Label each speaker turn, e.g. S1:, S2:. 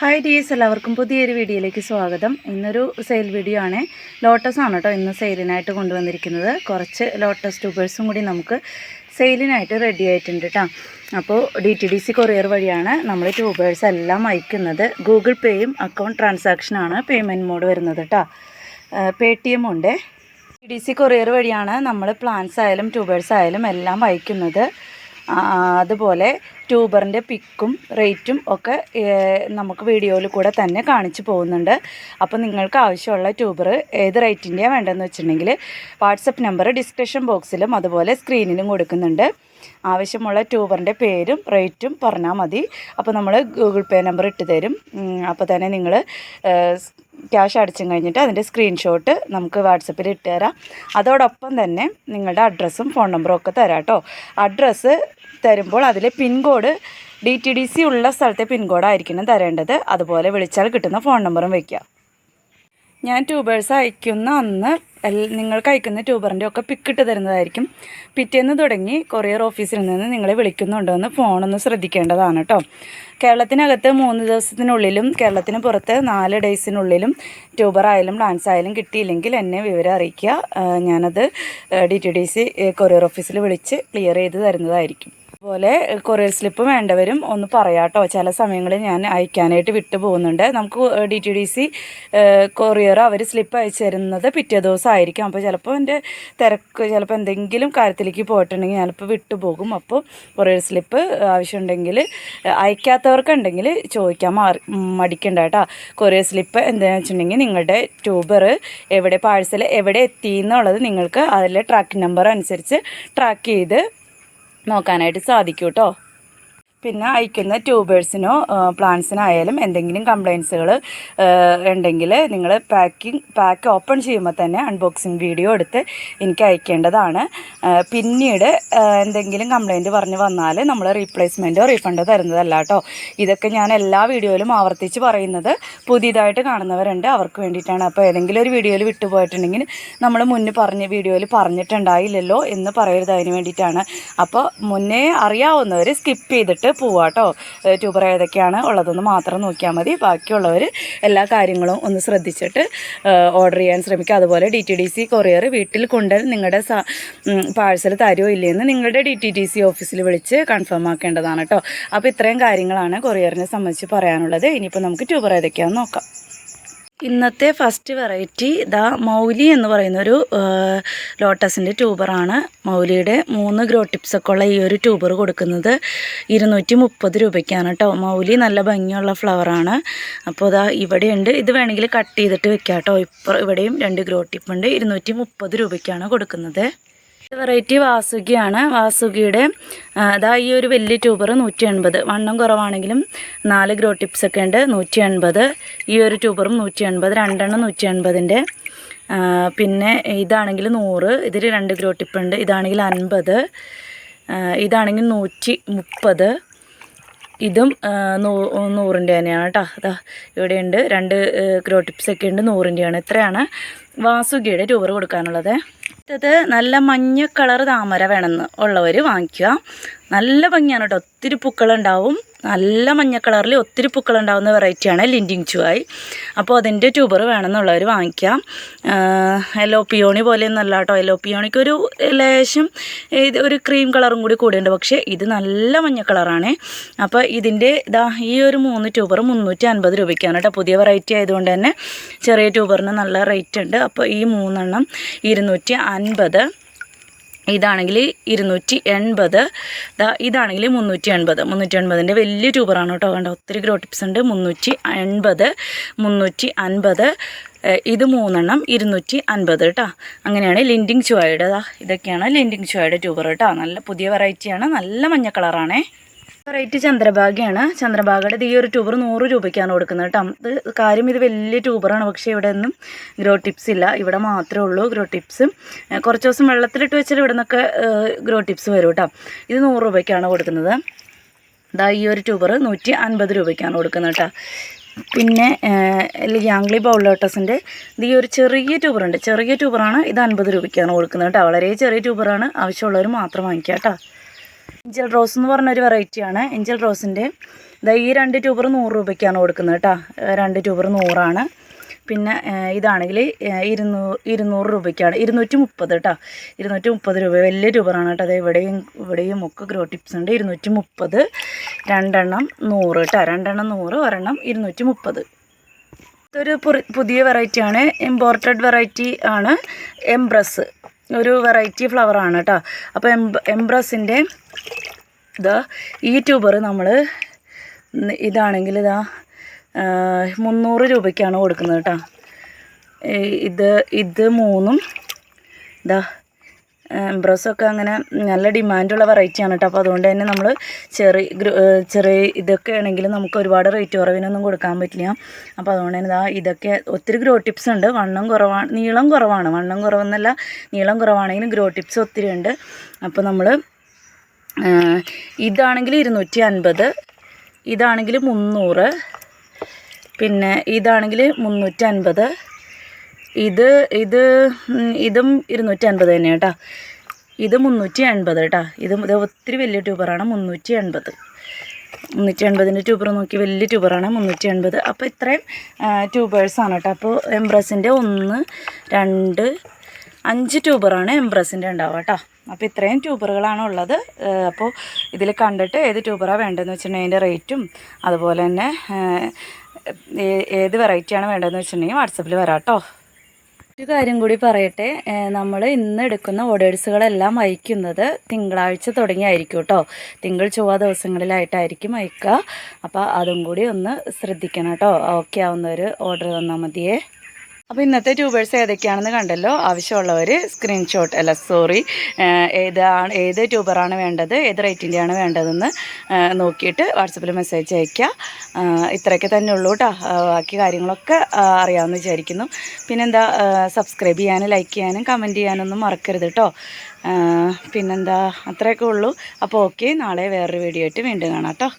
S1: Hi ഡീസ് എല്ലാവർക്കും പുതിയൊരു വീഡിയോയിലേക്ക് സ്വാഗതം. ഇന്നൊരു സെയിൽ വീഡിയോ ആണ്. ലോട്ടസ് ആണ് കേട്ടോ ഇന്ന് സെയിലിനായിട്ട് കൊണ്ടുവന്നിരിക്കുന്നത്. കുറച്ച് ലോട്ടസ് ട്യൂബേഴ്സും കൂടി നമുക്ക് സെയിലിനായിട്ട് റെഡി ആയിട്ടുണ്ട് കേട്ടോ അപ്പോൾ D T D C courier വഴിയാണ് നമ്മൾ ട്യൂബേഴ്സ് എല്ലാം അയക്കുന്നത്. ഗൂഗിൾ പേയും അക്കൗണ്ട് ട്രാൻസാക്ഷനാണ് പേയ്മെന്റ് മോഡ് വരുന്നത് കേട്ടോ പേ ടി എം ഉണ്ട് ഡി സി കൊറിയർ വഴിയാണ് നമ്മൾ പ്ലാൻസ് ആയാലും ട്യൂബേഴ്സ് ആയാലും എല്ലാം അയക്കുന്നത്. അതുപോലെ ട്യൂബറിന്റെ പിക്കും റേറ്റും ഒക്കെ നമുക്ക് വീഡിയോയിൽ കൂടെ തന്നെ കാണിച്ചു പോകുന്നുണ്ട്. അപ്പോൾ നിങ്ങൾക്ക് ആവശ്യമുള്ള ട്യൂബർ ഏത് റേറ്റിന്റെയാണ് വേണ്ടതെന്ന് വെച്ചിട്ടുണ്ടെങ്കിൽ വാട്സപ്പ് നമ്പർ ഡിസ്ക്രിപ്ഷൻ ബോക്സിലും അതുപോലെ സ്ക്രീനിലും കൊടുക്കുന്നുണ്ട്. ആവശ്യമുള്ള ട്യൂബറിന്റെ പേരും റേറ്റും പറഞ്ഞാൽ മതി. അപ്പോൾ നമ്മൾ ഗൂഗിൾ പേ നമ്പർ ഇട്ട് തരും. അപ്പോൾ തന്നെ നിങ്ങൾ ക്യാഷ് അടിച്ചും കഴിഞ്ഞിട്ട് അതിന്റെ സ്ക്രീൻഷോട്ട് നമുക്ക് വാട്സപ്പിൽ ഇട്ട് തരാം. അതോടൊപ്പം തന്നെ നിങ്ങളുടെ അഡ്രസ്സും ഫോൺ നമ്പറും ഒക്കെ തരാം കേട്ടോ. അഡ്രസ്സ് തരുമ്പോൾ അതിൽ pin code D T D C ഉള്ള സ്ഥലത്തെ പിൻകോഡായിരിക്കണം തരേണ്ടത്. അതുപോലെ വിളിച്ചാൽ കിട്ടുന്ന ഫോൺ നമ്പറും വയ്ക്കുക ഞാൻ ട്യൂബേഴ്സ് അയക്കുന്ന അന്ന് നിങ്ങൾ നിങ്ങൾക്ക് അയക്കുന്ന ട്യൂബറിന്റെ ഒക്കെ പിക്കിട്ട് തരുന്നതായിരിക്കും. പിറ്റേന്ന് തുടങ്ങി കൊറിയർ ഓഫീസിൽ നിന്ന് നിങ്ങളെ വിളിക്കുന്നുണ്ടോ എന്ന് ഫോണൊന്ന് ശ്രദ്ധിക്കേണ്ടതാണ് കേട്ടോ കേരളത്തിനകത്ത് മൂന്ന് ദിവസത്തിനുള്ളിലും കേരളത്തിന് പുറത്ത് നാല് ഡേയ്സിനുള്ളിലും ട്യൂബർ ആയാലും ആയാലും കിട്ടിയില്ലെങ്കിൽ എന്നെ വിവരം അറിയിക്കുക. ഞാനത് D T D C courier ഓഫീസിൽ വിളിച്ച് ക്ലിയർ ചെയ്ത് തരുന്നതായിരിക്കും. അതുപോലെ കൊറിയർ സ്ലിപ്പ് വേണ്ടവരും ഒന്ന് പറയാട്ടോ. ചില സമയങ്ങളിൽ ഞാൻ അയക്കാനായിട്ട് വിട്ടു പോകുന്നുണ്ട്. നമുക്ക് D T D C courier അവർ സ്ലിപ്പ് അയച്ചു തരുന്നത് പിറ്റേ ദിവസം ആയിരിക്കും അപ്പോൾ ചിലപ്പോൾ എന്റെ തിരക്ക് ചിലപ്പോൾ എന്തെങ്കിലും കാര്യത്തിലേക്ക് പോയിട്ടുണ്ടെങ്കിൽ ഞാനിപ്പോൾ വിട്ടുപോകും അപ്പോൾ കൊറിയർ സ്ലിപ്പ് ആവശ്യമുണ്ടെങ്കിൽ അയക്കാത്തവർക്കുണ്ടെങ്കിൽ ചോദിക്കാൻ മാറി മടിക്കണ്ട കേട്ടോ. കൊറിയർ സ്ലിപ്പ് എന്താണെന്ന് വെച്ചിട്ടുണ്ടെങ്കിൽ നിങ്ങളുടെ ട്യൂബർ എവിടെ പാഴ്സൽ എവിടെ എത്തി എന്നുള്ളത് നിങ്ങൾക്ക് അതിലെ ട്രാക്കിംഗ് നമ്പർ അനുസരിച്ച് ട്രാക്ക് ചെയ്ത് നോക്കാനായിട്ട് സാധിക്കും കേട്ടോ പിന്നെ അയക്കുന്ന ട്യൂബേഴ്സിനോ പ്ലാന്റ്സിനായാലും എന്തെങ്കിലും കംപ്ലയിൻസുകൾ ഉണ്ടെങ്കിൽ നിങ്ങൾ പാക്കിംഗ് പാക്ക് ഓപ്പൺ ചെയ്യുമ്പോൾ തന്നെ അൺബോക്സിങ് വീഡിയോ എടുത്ത് എനിക്ക് അയക്കേണ്ടതാണ്. പിന്നീട് എന്തെങ്കിലും കംപ്ലയിന്റ് പറഞ്ഞ് വന്നാൽ നമ്മൾ റീപ്ലേസ്മെന്റോ റീഫണ്ടോ തരുന്നതല്ല കേട്ടോ ഇതൊക്കെ ഞാൻ എല്ലാ വീഡിയോയിലും ആവർത്തിച്ച് പറയുന്നത് പുതിയതായിട്ട് കാണുന്നവരുണ്ട് അവർക്ക് വേണ്ടിയിട്ടാണ്. അപ്പോൾ ഏതെങ്കിലും ഒരു വീഡിയോയിൽ വിട്ടുപോയിട്ടുണ്ടെങ്കിൽ നമ്മൾ മുന്നേ പറഞ്ഞ വീഡിയോയിൽ പറഞ്ഞിട്ടുണ്ടായില്ലല്ലോ എന്ന് പറയരുത് അതിന് വേണ്ടിയിട്ടാണ്. അപ്പോൾ മുന്നേ അറിയാവുന്നവർ സ്കിപ്പ് ചെയ്തിട്ട് പോവാട്ടോ. ട്യൂബർ ഏതൊക്കെയാണ് ഉള്ളതെന്ന് മാത്രം നോക്കിയാൽ മതി. ബാക്കിയുള്ളവർ എല്ലാ കാര്യങ്ങളും ഒന്ന് ശ്രദ്ധിച്ചിട്ട് ഓർഡർ ചെയ്യാൻ ശ്രമിക്കുക. അതുപോലെ D T D C courier വീട്ടിൽ കൊണ്ട് നിങ്ങളുടെ പാഴ്സൽ തരുമോ ഇല്ലയെന്ന് നിങ്ങളുടെ ഡി ടി ഡി സി ഓഫീസിൽ വിളിച്ച് കൺഫേം ആക്കേണ്ടതാണ് കേട്ടോ അപ്പോൾ ഇത്രയും കാര്യങ്ങളാണ് കൊറിയറിനെ സംബന്ധിച്ച് പറയാനുള്ളത്. ഇനിയിപ്പോൾ നമുക്ക് ട്യൂബർ ഏതൊക്കെയാണെന്ന് നോക്കാം. ഇന്നത്തെ ഫസ്റ്റ് വെറൈറ്റി ഇതാ മൗലി എന്ന് പറയുന്നൊരു ലോട്ടസിന്റെ ട്യൂബറാണ് മൗലിയുടെ മൂന്ന് ഗ്രോ ടിപ്സൊക്കെ ഉള്ള ഈ ഒരു ട്യൂബർ കൊടുക്കുന്നത് ഇരുന്നൂറ്റി മുപ്പത് രൂപയ്ക്കാണ് കേട്ടോ മൗലി നല്ല ഭംഗിയുള്ള ഫ്ലവറാണ് അപ്പോൾ ഇതാ ഇവിടെയുണ്ട്. ഇത് വേണമെങ്കിൽ കട്ട് ചെയ്തിട്ട് വെക്കാം കേട്ടോ ഇപ്പോൾ ഇവിടെയും രണ്ട് ഗ്രോ ടിപ്പുണ്ട് ഇരുന്നൂറ്റി മുപ്പത് രൂപയ്ക്കാണ് കൊടുക്കുന്നത്. വെറൈറ്റി വാസുകിയാണ്. വാസുകിയുടെ അതാ ഈ ഒരു വലിയ ട്യൂബർ നൂറ്റി എൺപത് വണ്ണം കുറവാണെങ്കിലും നാല് ഗ്രോ ടിപ്സ് ഒക്കെ ഉണ്ട് നൂറ്റി എൺപത് ഈ ഒരു ട്യൂബറും നൂറ്റി എൺപത് രണ്ടെണ്ണം നൂറ്റി എൺപതിന്റെ പിന്നെ ഇതാണെങ്കിൽ നൂറ്. ഇതിൽ രണ്ട് ഗ്രോ ടിപ്പ് ഉണ്ട്. ഇതാണെങ്കിൽ അൻപത്. ഇതാണെങ്കിൽ നൂറ്റി മുപ്പത് ഇതും നൂ നൂറിന്റെ തന്നെയാണ് കേട്ടോ. അതാ ഇവിടെയുണ്ട് രണ്ട് ഗ്രോ ടിപ്സ് ഒക്കെ ഉണ്ട്. നൂറിന്റെയാണ്. ഇത്രയാണ് വാസുകിയുടെ ട്യൂബർ കൊടുക്കാനുള്ളത്. അടുത്തത് നല്ല മഞ്ഞ കളർ താമര വേണമെന്ന് ഉള്ളവർ വാങ്ങിക്കുക. നല്ല ഭംഗിയാണ് കേട്ടോ ഒത്തിരി പൂക്കളുണ്ടാവും. നല്ല മഞ്ഞ കളറിൽ ഒത്തിരി പൂക്കളുണ്ടാവുന്ന വെറൈറ്റിയാണ് ലിൻഡിങ് ചുവായി. അപ്പോൾ അതിന്റെ ട്യൂബർ വേണമെന്നുള്ളവർ വാങ്ങിക്കാം. എല്ലോ പിയോണി പോലെയൊന്നല്ല കേട്ടോ എല്ലോ പിയോണിക്ക് ഒരു ലേശം ഇത് ഒരു ക്രീം കളറും കൂടി കൂടിയുണ്ട്. പക്ഷേ ഇത് നല്ല മഞ്ഞ കളറാണ്. അപ്പോൾ ഇതിന്റെ ഇതാ ഈ ഒരു മൂന്ന് ട്യൂബർ മുന്നൂറ്റി അൻപത് രൂപയ്ക്കാണ് കേട്ടോ പുതിയ വെറൈറ്റി ആയതുകൊണ്ട് തന്നെ ചെറിയ ട്യൂബറിന് നല്ല റേറ്റ് ഉണ്ട്. അപ്പോൾ ഈ മൂന്നെണ്ണം ഇരുന്നൂറ്റി അൻപത് ഇതാണെങ്കിൽ ഇരുന്നൂറ്റി എൺപത് ദാ ഇതാണെങ്കിൽ മുന്നൂറ്റി എൺപത് മുന്നൂറ്റി എൺപതിന്റെ വലിയ ട്യൂബറാണ് കേട്ടോ കണ്ടോ? ഒത്തിരി ഗ്രോ ടിപ്സ് ഉണ്ട്. മുന്നൂറ്റി എൺപത് മുന്നൂറ്റി അൻപത് ഇത് മൂന്നെണ്ണം ഇരുന്നൂറ്റി അൻപത് കേട്ടോ. അങ്ങനെയാണ് ലിൻഡിങ് ചുവയുടെ ഇതൊക്കെയാണ് ലിൻഡിങ് ചുവയുടെ ട്യൂബർ കേട്ടോ. നല്ല പുതിയ വെറൈറ്റിയാണ്. നല്ല മഞ്ഞ കളറാണേ. വെറൈറ്റി ചന്ദ്രഭാഗയാണ്. ചന്ദ്രഭാഗയുടെ ഈ ഒരു ട്യൂബർ നൂറ് രൂപയ്ക്കാണ് കൊടുക്കുന്നത് കേട്ടോ. ഇത് കാര്യം ഇത് വലിയ ട്യൂബറാണ് പക്ഷേ ഇവിടെ ഒന്നും ഗ്രോ ടിപ്സ് ഇല്ല. ഇവിടെ മാത്രമേ ഉള്ളൂ ഗ്രോ ടിപ്സ് കുറച്ച് ദിവസം വെള്ളത്തിലിട്ട് വെച്ചാൽ ഇവിടെ നിന്നൊക്കെ ഗ്രോ ടിപ്സ് വരും കേട്ടോ. ഇത് നൂറ് രൂപയ്ക്കാണ് കൊടുക്കുന്നത്. ഇതാ ഈ ഒരു ട്യൂബർ നൂറ്റി അൻപത് രൂപയ്ക്കാണ് കൊടുക്കുന്നത് കേട്ടോ. പിന്നെ യാംഗ്ലി ഇത് ഈ ഒരു ചെറിയ ട്യൂബറുണ്ട് ചെറിയ ട്യൂബറാണ് ഇത് അൻപത് രൂപയ്ക്കാണ് കൊടുക്കുന്നത് കേട്ടോ. വളരെ ചെറിയ ട്യൂബറാണ് ആവശ്യമുള്ളവർ മാത്രം വാങ്ങിക്കാം കേട്ടോ. ഏഞ്ചൽ റോസ് എന്ന് പറഞ്ഞൊരു വെറൈറ്റിയാണ് എഞ്ചൽ റോസിന്റെ ഇതാ ഈ രണ്ട് ട്യൂബർ നൂറ് രൂപയ്ക്കാണ് കൊടുക്കുന്നത് കേട്ടോ. രണ്ട് ട്യൂബർ നൂറാണ്. പിന്നെ ഇതാണെങ്കിൽ ഇരുന്നൂറ് ഇരുന്നൂ ഇരുന്നൂറ് രൂപയ്ക്കാണ്. ഇരുന്നൂറ്റി മുപ്പത് കേട്ടോ. ഇരുന്നൂറ്റി മുപ്പത് രൂപ. വലിയ ട്യൂബറാണ് കേട്ടോ. അത് ഇവിടെയും ഇവിടെയും ഒക്കെ ഗ്രോ ടിപ്സ് ഉണ്ട്. ഇരുന്നൂറ്റി മുപ്പത് രണ്ടെണ്ണം നൂറ് കേട്ടോ. രണ്ടെണ്ണം നൂറ് ഒരെണ്ണം ഇരുന്നൂറ്റി മുപ്പത് ഇതൊരു പുതിയ വെറൈറ്റിയാണ് ഇമ്പോർട്ടഡ് വെറൈറ്റി ആണ്. എംബ്രസ് ഒരു വെറൈറ്റി ഫ്ലവർ ആണ് കേട്ടോ അപ്പോൾ എം എംബ്രസിന്റെ ഇതാ ഈ ട്യൂബർ നമ്മൾ ഇതാണെങ്കിൽ ഇതാ മുന്നൂറ് രൂപയ്ക്കാണ് കൊടുക്കുന്നത് കേട്ടോ ഇത് ഇത് മൂന്നും ഇതാ എംബ്രോസൊക്കെ അങ്ങനെ നല്ല ഡിമാൻഡുള്ള വെറൈറ്റിയാണ് കേട്ടോ അപ്പോൾ അതുകൊണ്ട് തന്നെ നമ്മൾ ചെറിയ ചെറിയ ഇതൊക്കെ ആണെങ്കിൽ നമുക്ക് ഒരുപാട് റേറ്റ് കുറവിനൊന്നും കൊടുക്കാൻ പറ്റില്ല. അപ്പോൾ അതുകൊണ്ട് തന്നെ ഇതാ ഇതൊക്കെ ഒത്തിരി ഗ്രോ ടിപ്സ് ഉണ്ട്. വണ്ണം കുറവാണ് നീളം കുറവാണ്. വണ്ണം കുറവെന്നല്ല നീളം കുറവാണെങ്കിലും ഗ്രോ ടിപ്സ് ഒത്തിരി ഉണ്ട്. അപ്പോൾ നമ്മൾ ഇതാണെങ്കിൽ ഇരുന്നൂറ്റി അൻപത് ഇതാണെങ്കിൽ മുന്നൂറ് പിന്നെ ഇതാണെങ്കിൽ മുന്നൂറ്റി അൻപത് ഇത് ഇത് ഇതും ഇരുന്നൂറ്റി അൻപത് തന്നെയാണ് കേട്ടോ. ഇത് മുന്നൂറ്റി അൻപത് കേട്ടോ. ഇത് ഇത് ഒത്തിരി വലിയ ട്യൂബറാണ് മുന്നൂറ്റി അൻപത് മുന്നൂറ്റി അൻപതിന്റെ ട്യൂബർ നോക്കി വലിയ ട്യൂബറാണ് മുന്നൂറ്റി അൻപത് അപ്പോൾ ഇത്രയും ട്യൂബേഴ്സാണ് കേട്ടോ. അപ്പോൾ എംബ്രസിന്റെ ഒന്ന് രണ്ട് അഞ്ച് ട്യൂബറാണ് എംബ്രസിന്റെ ഉണ്ടാവുക കേട്ടോ. അപ്പോൾ ഇത്രയും ട്യൂബറുകളാണ് ഉള്ളത്. അപ്പോൾ ഇതിൽ കണ്ടിട്ട് ഏത് ട്യൂബറാണ് വേണ്ടതെന്ന് വെച്ചിട്ടുണ്ടെങ്കിൽ അതിന്റെ റേറ്റും അതുപോലെ തന്നെ ഏത് വെറൈറ്റിയാണ് വേണ്ടതെന്ന് വെച്ചിട്ടുണ്ടെങ്കിൽ വാട്സപ്പിൽ വരാം കേട്ടോ. ഒരു കാര്യം കൂടി പറയട്ടെ. നമ്മൾ ഇന്ന് എടുക്കുന്ന ഓർഡേഴ്സുകളെല്ലാം അയക്കുന്നത് തിങ്കളാഴ്ച തുടങ്ങിയായിരിക്കും കേട്ടോ തിങ്കൾ ചൊവ്വ ദിവസങ്ങളിലായിട്ടായിരിക്കും അയക്കുക. അപ്പോൾ അതും കൂടി ഒന്ന് ശ്രദ്ധിക്കണം കേട്ടോ ഓക്കെ ഒരു ഓർഡർ തന്നാൽ മതിയേ. അപ്പോൾ ഇന്നത്തെ ട്യൂബേഴ്സ് ഏതൊക്കെയാണെന്ന് കണ്ടല്ലോ. ആവശ്യമുള്ളവർ സ്ക്രീൻഷോട്ട് അല്ല സോറി ഏതാണ് ഏത് ട്യൂബറാണ് വേണ്ടത് ഏത് റേറ്റിന്റെയാണ് വേണ്ടതെന്ന് നോക്കിയിട്ട് വാട്സപ്പിൽ മെസ്സേജ് അയയ്ക്കുക ഇത്രയൊക്കെ തന്നെ ഉള്ളൂ കേട്ടോ ബാക്കി കാര്യങ്ങളൊക്കെ അറിയാമെന്ന് വിചാരിക്കുന്നു. പിന്നെന്താ സബ്സ്ക്രൈബ് ചെയ്യാനും ലൈക്ക് ചെയ്യാനും കമന്റ് ചെയ്യാനൊന്നും മറക്കരുത് കേട്ടോ പിന്നെന്താ അത്രയൊക്കെ ഉള്ളൂ. അപ്പോൾ ഓക്കെ നാളെ വേറൊരു വീഡിയോ ആയിട്ട് വീണ്ടും കാണാം കേട്ടോ